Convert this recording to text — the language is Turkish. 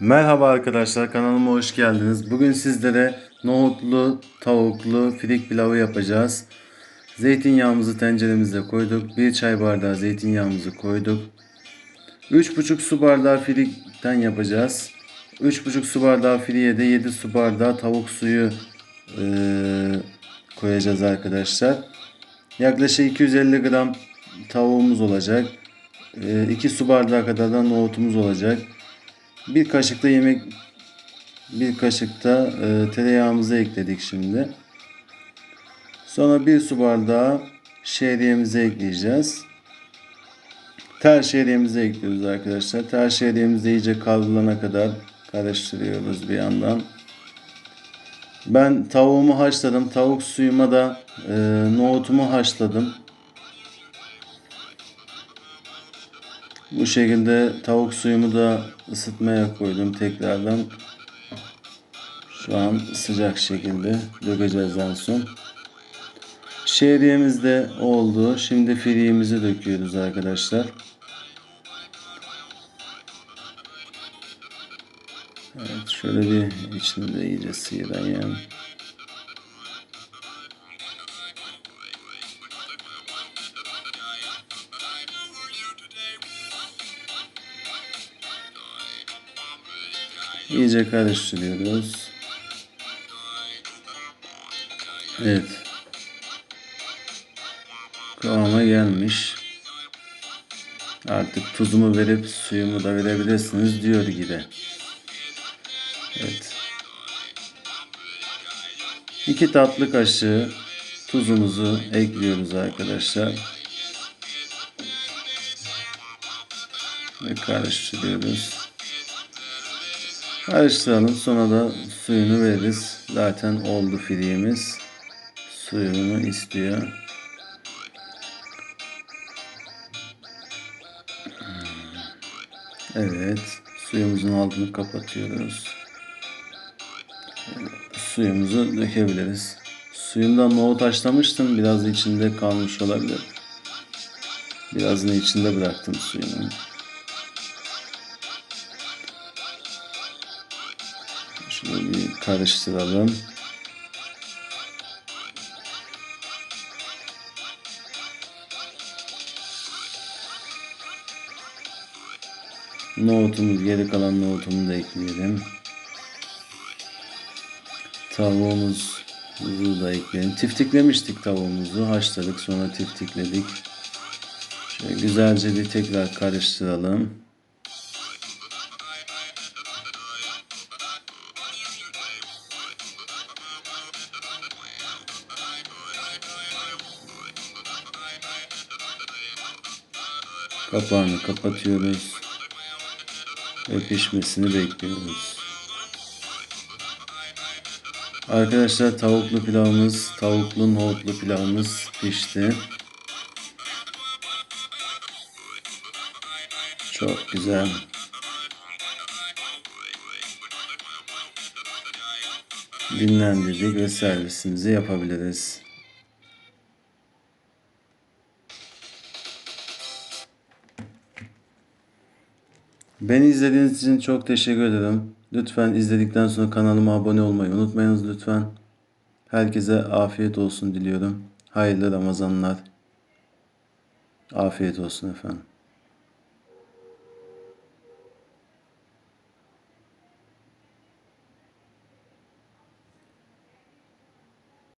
Merhaba arkadaşlar kanalıma hoş geldiniz. Bugün sizlere nohutlu, tavuklu filik pilavı yapacağız. Zeytinyağımızı tenceremize koyduk. 1 çay bardağı zeytinyağımızı koyduk. 3,5 su bardağı filikten yapacağız. 3,5 su bardağı filiye de 7 su bardağı tavuk suyu eee, koyacağız arkadaşlar. Yaklaşık 250 gram tavuğumuz olacak. 2 su bardağı kadar da nohutumuz olacak. Bir kaşık da yemek bir kaşık da e, tereyağımızı ekledik şimdi. Sonra bir su bardağı şehriyemizi ekleyeceğiz. Tel şehriyemizi ekliyoruz arkadaşlar. Tel şehriyemizi iyice kavrulana kadar karıştırıyoruz bir yandan. Ben tavuğumu haşladım. Tavuk suyuma da e, nohutumu haşladım. Bu şekilde tavuk suyumu da ısıtmaya koydum tekrardan. Şu an sıcak şekilde dökeceğiz en son. Şehriyemiz de oldu. Şimdi filiğimizi döküyoruz arkadaşlar. Evet şöyle bir içini de iyice sıyırayım. İyice karıştırıyoruz. Evet. Kıvama gelmiş. Artık tuzumu verip suyumu da verebilirsiniz diyor gibi. Evet. İki tatlı kaşığı tuzumuzu ekliyoruz arkadaşlar. Ve karıştırıyoruz. Karıştıralım sonra da suyunu veririz. Zaten oldu filiğimiz. Suyunu istiyor. Evet. Suyumuzun altını kapatıyoruz. Suyumuzu dökebiliriz. Suyundan nohut haşlamıştım. Biraz içinde kalmış olabilir. Birazını içinde bıraktım suyunu. Karıştıralım. Nohutumuz, geri kalan nohutumu da ekleyelim. Tavuğumuzu da ekleyelim. Tiftiklemiştik tavuğumuzu. Haşladık sonra tiftikledik. Şöyle güzelce bir tekrar karıştıralım. Kapağını kapatıyoruz. Ve pişmesini bekliyoruz. Arkadaşlar tavuklu pilavımız, tavuklu nohutlu pilavımız pişti. Çok güzel. Dinlendirdik ve servisimizi yapabiliriz. Beni izlediğiniz için çok teşekkür ederim. Lütfen izledikten sonra kanalıma abone olmayı unutmayınız lütfen. Herkese afiyet olsun diliyorum. Hayırlı Ramazanlar. Afiyet olsun efendim.